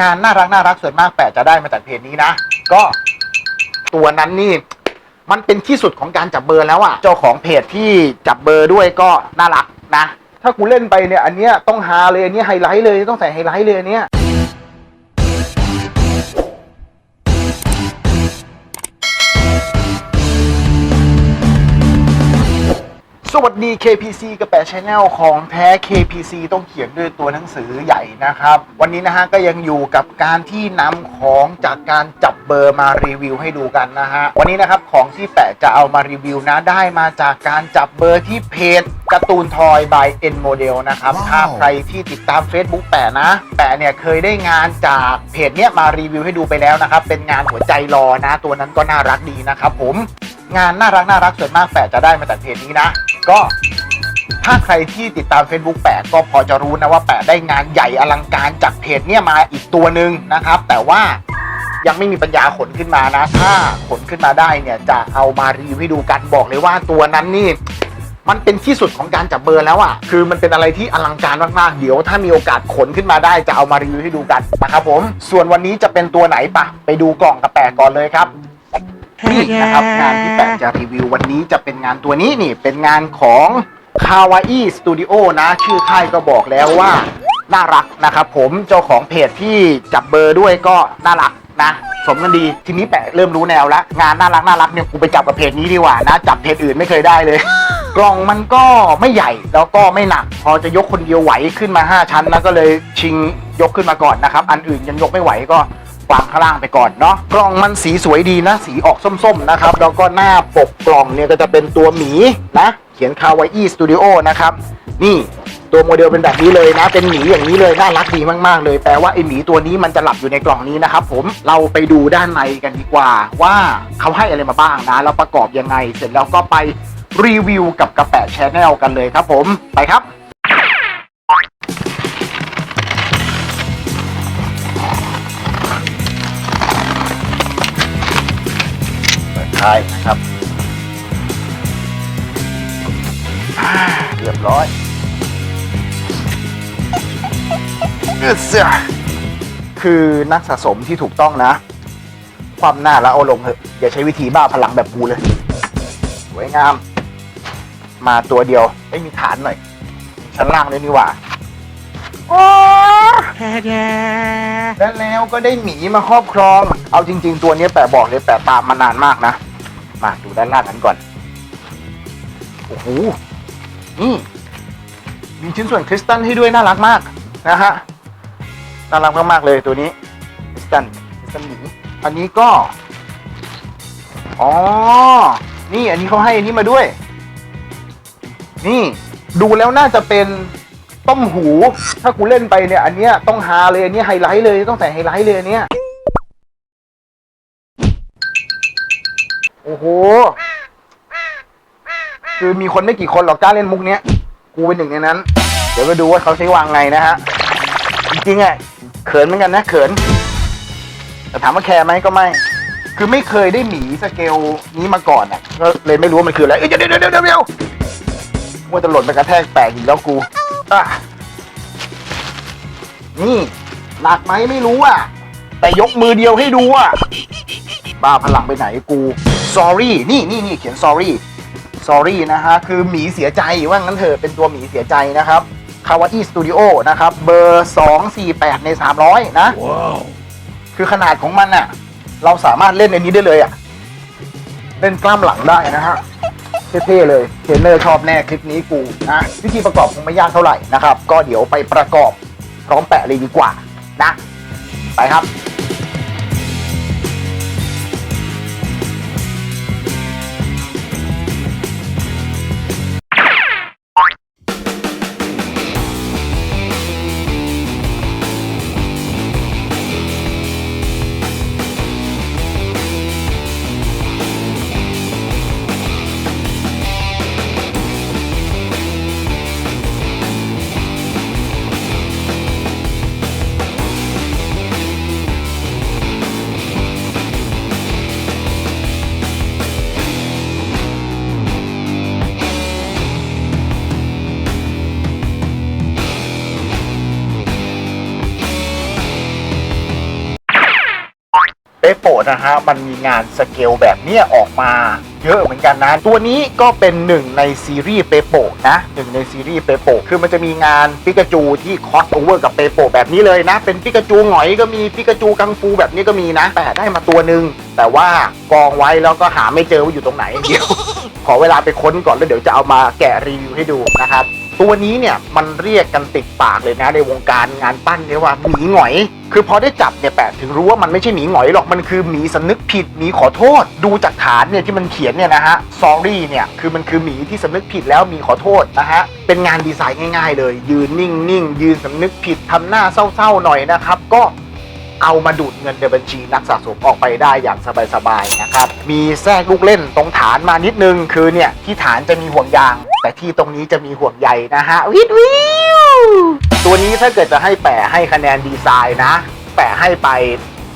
งานน่ารักน่ารักส่วนมากแปะจะได้มาจากเพจนี้นะ ก็ตัวนั้นนี่มันเป็นที่สุดของการจับเบอร์แล้วอะเจ้าของเพจที่จับเบอร์ด้วยก็น่ารักนะ ถ้ากูเล่นไปเนี่ยอันเนี้ยต้องฮาเลยอันเนี้ยไฮไลท์เลยต้องใส่ไฮไลท์เลยอันเนี้ย สวัสดี KPC กระแปะชแนลของแท้ KPC ต้องเขียนด้วยตัวหนังสือใหญ่นะครับ วันนี้นะฮะก็ยังอยู่กับการที่นำของจากการจับเบอร์มารีวิวให้ดูกันนะฮะ วันนี้นะครับของที่แปะจะเอามารีวิวนะได้มาจากการจับเบอร์ที่เพจการ์ตูนทอย by N Model นะครับว้าวถ้าใครที่ติดตาม Facebook แปะนะ แปะเนี่ยเคยได้งานจากเพจเนี้ยมารีวิวให้ดูไปแล้วนะครับ เป็นงานหัวใจรอนะ ตัวนั้นก็น่ารักดีนะครับผม งานน่ารักน่ารักส่วนมากแปะจะได้มาจากเพจนี้นะ ก็ถ้าใครที่ติดตาม Facebook แปะก็พอจะรู้นะว่าแปะได้งานใหญ่อลังการจากเพจเนี่ยมาอีกตัวหนึ่งนะครับ แต่ว่ายังไม่มีปัญญาขนขึ้นมานะ ถ้าขนขึ้นมาได้เนี่ยจะเอามารีวิวให้ดูกันบอกเลยว่าตัวนั้นนี่ มันเป็นที่สุดของการจับเบอร์แล้วอะ่ะ คือมันเป็นอะไรที่อลังการมากๆ เดี๋ยวถ้ามีโอกาสขนขึ้นมาได้จะเอามารีวิวให้ดูกันนะครับผม ส่วนวันนี้จะเป็นตัวไหนปะไปดูกล่องกระแปะก่อนเลยครับ นี่นะครับงานที่แปะจะรีวิววันนี้จะเป็นงานตัวนี้นี่เป็นงานของ Kawaii Studio นะ ชื่อค่ายก็บอกแล้วว่า น่ารักนะครับผมเจ้าของเพจที่จับเบอร์ด้วยก็น่ารักนะ สมกันดีทีนี้แปะเริ่มรู้แนวแล้วงานน่ารักน่ารักเนี่ยกูไปจับกับเพจนี้ดีกว่านะ จับเพจอื่นไม่เคยได้เลย กล่องมันก็ไม่ใหญ่แล้วก็ไม่หนัก พอจะยกคนเดียวไหวขึ้นมา 5 ชั้นนะก็เลยชิงยกขึ้นมาก่อนนะครับ อันอื่นยังยกไม่ไหวก็ วางข้างล่างไปก่อนเนาะกล่องมันสีสวยดีนะ สีออกส้มๆนะครับแล้วก็หน้าปกกล่องเนี่ยก็จะเป็นตัวหมีนะ เขียนคาวาอี้สตูดิโอนะครับนี่ตัวโมเดลเป็นแบบนี้เลยนะ เป็นหมีอย่างนี้เลยน่ารักดีมากๆ เลยแปลว่าไอหมีตัวนี้มันจะหลับอยู่ในกล่องนี้นะครับผมเราไปดูด้านในกันดีกว่า ว่าเขาให้อะไรมาบ้างนะแล้วประกอบยังไง เสร็จแล้วก็ไปรีวิวกับกระแปะแชนแนลกันเลยครับผมไปครับ ท้ายนะครับอ่าเรียบร้อยเออเสียคือนักสะสมที่ถูกต้องนะ ความหน้าแล้วเอาลงเถอะ อย่าใช้วิธีบ้าพลังแบบกูเลย สวยงาม มาตัวเดียวไม่มีฐานหน่อย ชั้นล่างเลยนี่หว่าโอ้และแล้วก็ได้หมีมาครอบครอง เอาจริง ๆ ตัวนี้แปะบอกเลยแปะตามมานานมากนะ มาดูด้านล่างกันก่อน โอ้โหนี่มีชิ้นส่วนคริสตัลให้ด้วยน่ารักมากนะฮะ น่ารักมากๆเลยตัวนี้คริสตัลคริสตัลหมีอันนี้ก็ อ๋อ นี่อันนี้เขาให้อันนี้มาด้วย นี่ดูแล้วน่าจะเป็นต้มหู ถ้ากูเล่นไปเนี่ย อันเนี้ยต้องฮาเลย อันเนี้ยไฮไลท์เลย ต้องใส่ไฮไลท์เลยอันเนี้ย โห คือมีคนไม่กี่คนหรอกกล้าเล่นมุกเนี้ย กูเป็นหนึ่งในนั้น เดี๋ยวไปดูว่าเขาใช้วางไงนะฮะ จริงๆอะเขินเหมือนกันนะเขิน แต่ถามว่าแคร์ไหมก็ไม่ คือไม่เคยได้หมีสเกลนี้มาก่อนอะ ก็เลยไม่รู้ว่ามันคืออะไร เอ้ยเดี๋ยวเดี๋ยวเดี๋ยวเดี๋ยวเดี๋ยวมัวจะหล่นไปกระแทกแตกอีกแล้วกูอะนี่หนักไหมไม่รู้อะ แต่ยกมือเดียวให้ดูอะ บ้าพลังไปไหนกู sorry นี่นี่นี่เขียน sorry sorry นะฮะ คือหมีเสียใจว่างั้นเถอะเป็นตัวหมีเสียใจนะครับ Kawaii Studio นะครับ เบอร์ 248 ใน 300 นะคือขนาดของมันน่ะเราสามารถเล่นในนี้ได้เลยอะเล่นกล้ามหลังได้นะฮะเท่ๆเลยเทรนเนอร์ชอบแน่คลิปนี้กูนะวิธีประกอบคงไม่ยากเท่าไหร่นะครับ ก็เดี๋ยวไปประกอบพร้อมแปะเลยดีกว่านะ ไปครับ โปะนะฮะมันมีงานสเกลแบบเนี้ยออกมาเยอะเหมือนกันนะ ตัวนี้ก็เป็นหนึ่งในซีรีส์เปโปะนะหนึ่งในซีรีส์เปโปะคือมันจะมีงานปิกาจูที่คอสโอเวอร์กับเปโปะแบบนี้เลยนะ เป็นปิกาจูหงอยก็มีปิกาจูกังฟูแบบนี้ก็มีนะ แต่ได้มาตัวหนึ่งแต่ว่ากองไว้แล้วก็หาไม่เจอว่าอยู่ตรงไหนเดี๋ยว ขอเวลาไปค้นก่อนแล้วเดี๋ยวจะเอามาแกะรีวิวให้ดูนะครับ ตัวนี้เนี่ยมันเรียกกันติดปากเลยนะในวงการงานปั้นเนี่ยว่าหมีหงอย คือพอได้จับเนี่ยแปะถึงรู้ว่ามันไม่ใช่หมีหงอยหรอกมันคือหมีสนึกผิดหมีขอโทษ ดูจากฐานเนี่ยที่มันเขียนเนี่ยนะฮะ sorry เนี่ยคือมันคือหมีที่สนึกผิดแล้วมีขอโทษนะฮะเป็นงานดีไซน์ง่าย ๆ เลย ยืนนิ่งๆยืนสนึกผิดทำหน้าเศร้าๆหน่อยนะครับก็เอามาดูดเงินในบัญชีนักสะสมออกไปได้อย่างสบายๆนะครับ มีแทรกลูกเล่นตรงฐานมานิดนึงคือเนี่ยที่ฐานจะมีห่วงยาง แต่ที่ตรงนี้จะมีห่วงใยนะฮะวิดวิวตัวนี้ถ้าเกิดจะให้แปะให้คะแนนดีไซน์นะ แปะให้ไป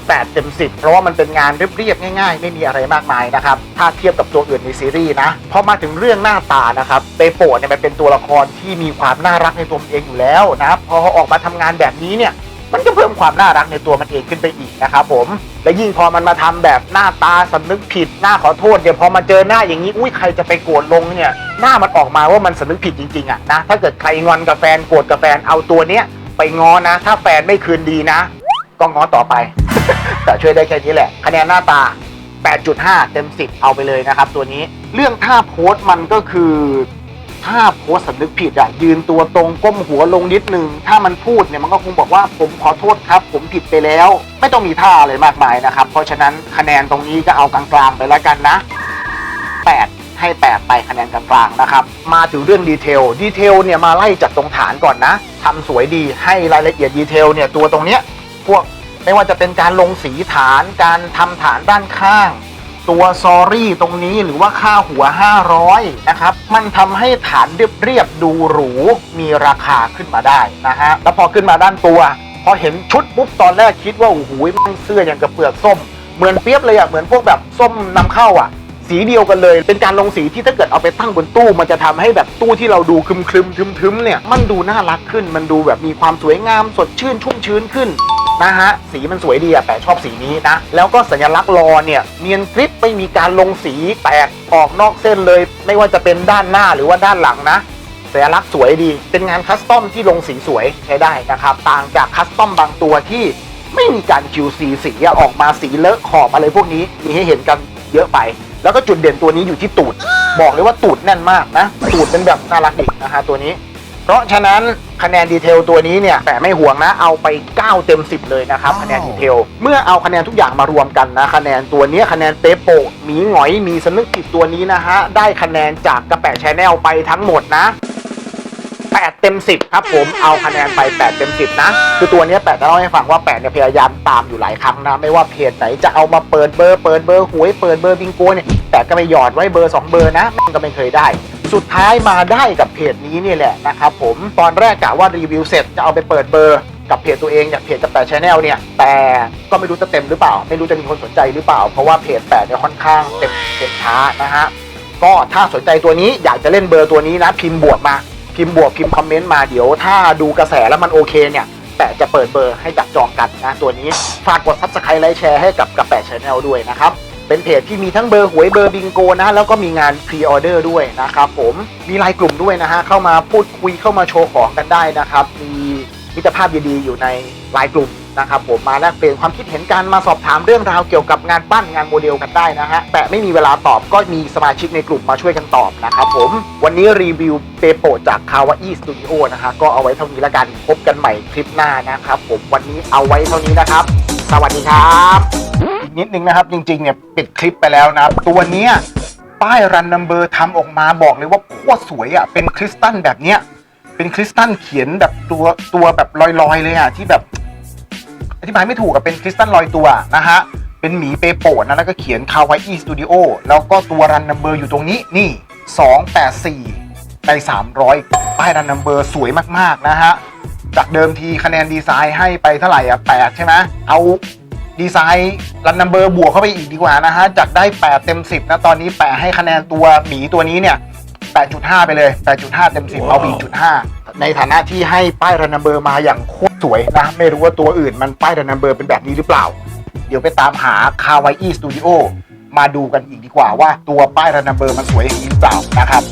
8 เต็ม 10 เพราะว่ามันเป็นงานเรียบๆง่ายๆ ไม่มีอะไรมากมายนะครับ ถ้าเทียบกับตัวอื่นในซีรีส์นะพอมาถึงเรื่องหน้าตานะครับเปโปะเนี่ยมันเป็นตัวละครที่มีความน่ารักในตัวเองอยู่แล้วนะพอออกมาทำงานแบบนี้เนี่ย มันก็เพิ่มความน่ารักในตัวมันเองขึ้นไปอีกนะครับผมและยิ่งพอมันมาทำแบบหน้าตาสำนึกผิดหน้าขอโทษเดี๋ยวพอมาเจอหน้าอย่างนี้อุ้ยใครจะไปโกรธลงเนี่ยหน้ามันออกมาว่ามันสำนึกผิดจริงๆอะนะถ้าเกิดใครงอนกับแฟนโกรธกับแฟนเอาตัวเนี้ยไปงอนะ ถ้าแฟนไม่คืนดีนะ ก็ง้อต่อไป แต่ช่วยได้แค่นี้แหละ คะแนนหน้าตา 8.5 เต็ม 10 เอาไปเลยนะครับตัวนี้ เรื่องท่าโพสต์มันก็คือ ท่าโพสต์สำนึกผิดอะยืนตัวตรงก้มหัวลงนิดนึง ถ้ามันพูดเนี่ยมันก็คงบอกว่าผมขอโทษครับ ผมผิดไปแล้ว ไม่ต้องมีท่าอะไรมากมายนะครับ เพราะฉะนั้นคะแนนตรงนี้ก็เอากลางๆไปแล้วกันนะ 8ให้8ไปคะแนนกลางๆนะครับ มาถึงเรื่องดีเทล ดีเทลเนี่ยมาไล่จากตรงฐานก่อนนะทำสวยดีให้รายละเอียดดีเทลเนี่ยตัวตรงเนี้ยพวกไม่ว่าจะเป็นการลงสีฐาน การทำฐานด้านข้าง ตัวซอรี่ตรงนี้หรือว่าค่าหัว 500 นะครับ มันทำให้ฐานเรียบๆดูหรู มีราคาขึ้นมาได้นะฮะ แล้วพอขึ้นมาด้านตัว พอเห็นชุดปุ๊บตอนแรกคิดว่า โอ้โหมันเสื้ออย่างกับเปลือกส้ม เหมือนเปียบเลยอะเหมือนพวกแบบส้มนำเข้าอะสีเดียวกันเลย เป็นการลงสีที่ถ้าเกิดเอาไปตั้งบนตู้ มันจะทำให้แบบตู้ที่เราดูคลึมคลึมทึมทึมๆเนี่ย มันดูน่ารักขึ้น มันดูแบบมีความสวยงามสดชื่นชุ่มชื้นขึ้น นะฮะ สีมันสวยดีอะแต่ชอบสีนี้นะ แล้วก็สัญลักษณ์รอเนี่ย เนียนกริปไม่มีการลงสีแตกออกนอกเส้นเลย ไม่ว่าจะเป็นด้านหน้าหรือว่าด้านหลังนะสัญลักษณ์สวยดี เป็นงานคัสตอมที่ลงสีสวยใช้ได้นะครับ ต่างจากคัสตอมบางตัวที่ไม่มีการ QC สีออกมาสีเลอะขอบอะไรพวกนี้มีให้เห็นกันเยอะไป แล้วก็จุดเด่นตัวนี้อยู่ที่ตูด บอกเลยว่าตูดแน่นมากนะ ตูดเป็นแบบน่ารักดีนะฮะตัวนี้ เพราะฉะนั้นคะแนนดีเทลตัวนี้เนี่ยแต่ไม่ห่วงนะเอาไป 9 เต็ม 10 เลยนะครับคะแนนดีเทลเมื่อเอาคะแนนทุกอย่างมารวมกันนะคะแนนตัวเนี้ยคะแนนเปโปะหมีหงอยมีสนึกผิดตัวนี้นะฮะได้คะแนนจากกระแปะชแนลไปทั้งหมดนะ8เต็ม 10 ครับผมเอาคะแนนไป 8 เต็ม 10 นะ คือตัวเนี้ยแปะจะเล่าให้ฟังว่าแปะเนี่ยพยายามตามอยู่หลายครั้งนะ ไม่ว่าเพจไหนจะเอามาเปิดเบอร์เปิดเบอร์หวยเปิดเบอร์บิงโกเนี่ยแต่ก็ไปหยอดไว้เบอร์ 2 เบอร์นะแม่งก็ไม่เคยได้ สุดท้ายมาได้กับเพจนี้นี่แหละนะครับผมตอนแรกกะว่ารีวิวเสร็จจะเอาไปเปิดเบอร์กับเพจตัวเองอย่างเพจกับแต่ชแนลเนี่ย แต่ก็ไม่รู้จะเต็มหรือเปล่า ไม่รู้จะมีคนสนใจหรือเปล่า เพราะว่าเพจแปดเนี่ยค่อนข้างเต็มเต็มช้านะฮะก็ถ้าสนใจตัวนี้อยากจะเล่นเบอร์ตัวนี้นะ พิมพ์บวกมา พิมพ์บวกพิมพ์คอมเมนต์มาเดี๋ยวถ้าดูกระแสแล้วมันโอเคเนี่ยแต่จะเปิดเบอร์ให้จับจองกันนะตัวนี้ฝากกดซับสไครต์ไลค์แชร์ให้กับกับแปดชแนลด้วยนะครับ เป็นเพจที่มีทั้งเบอร์หวยเบอร์บิงโกนะแล้วก็มีงานพรีออเดอร์ด้วยนะครับผมมีไลน์กลุ่มด้วยนะฮะเข้ามาพูดคุยเข้ามาโชว์ของกันได้นะครับ มีมิตรภาพดีๆอยู่ในไลน์กลุ่มนะครับผมมาแลกเปลี่ยนความคิดเห็นกันมาสอบถามเรื่องราวเกี่ยวกับงานปั้นงานโมเดลกันได้นะฮะแต่ไม่มีเวลาตอบก็มีสมาชิกในกลุ่มมาช่วยกันตอบนะครับผมวันนี้รีวิวเปโปจากคาวาอีสตูดิโอนะฮะก็เอาไว้เท่านี้แล้วกันพบกันใหม่คลิปหน้านะครับผมวันนี้เอาไว้เท่านี้นะครับ สวัสดีครับ นิดนึงนะครับ จริงๆเนี่ยปิดคลิปไปแล้วนะครับ ตัวเนี้ยป้ายรันนัมเบอร์ทำออกมาบอกเลยว่าโคตรสวยอะ่ะเป็นคริสตัลแบบเนี้ยเป็นคริสตัลเขียนแบบตัวตัวแบบลอยๆเลยอะ่ะที่แบบ อธิบายไม่ถูกอะเป็นคริสตัลลอยตัวนะฮะเป็นหมีเปโปะนะแล้วก็เขียนคาวา i สตูดิโอแล้วก็ตัวรันนัมเบอร์อยู่ตรงนี้นี่ 284ใน300 ป้ายรันนัมเบอร์สวยมากๆนะฮะจากเดิมทีคะแนนดีไซน์ให้ไปเท่าไหร่อะ8ใช่ไหมเอา ดีไซน์รันนัมเบอร์บวกเข้าไปอีกดีกว่านะฮะ จากได้ 8 เต็ม 10 นะ ตอนนี้แปะให้คะแนนตัวหมีตัวนี้เนี่ย 8.5 ไปเลย 8.5 เต็ม 10 เอาบีจุด5ในฐานะที่ให้ป้ายรันนัมเบอร์มาอย่างโคตรสวยนะ ไม่รู้ว่าตัวอื่นมันป้ายรันนัมเบอร์เป็นแบบนี้หรือเปล่า เดี๋ยวไปตามหาคาวาอี้สตูดิโอมาดูกันอีกดีกว่าว่าตัวป้ายรันนัมเบอร์มันสวยอย่างนี้หรือเปล่านะครับ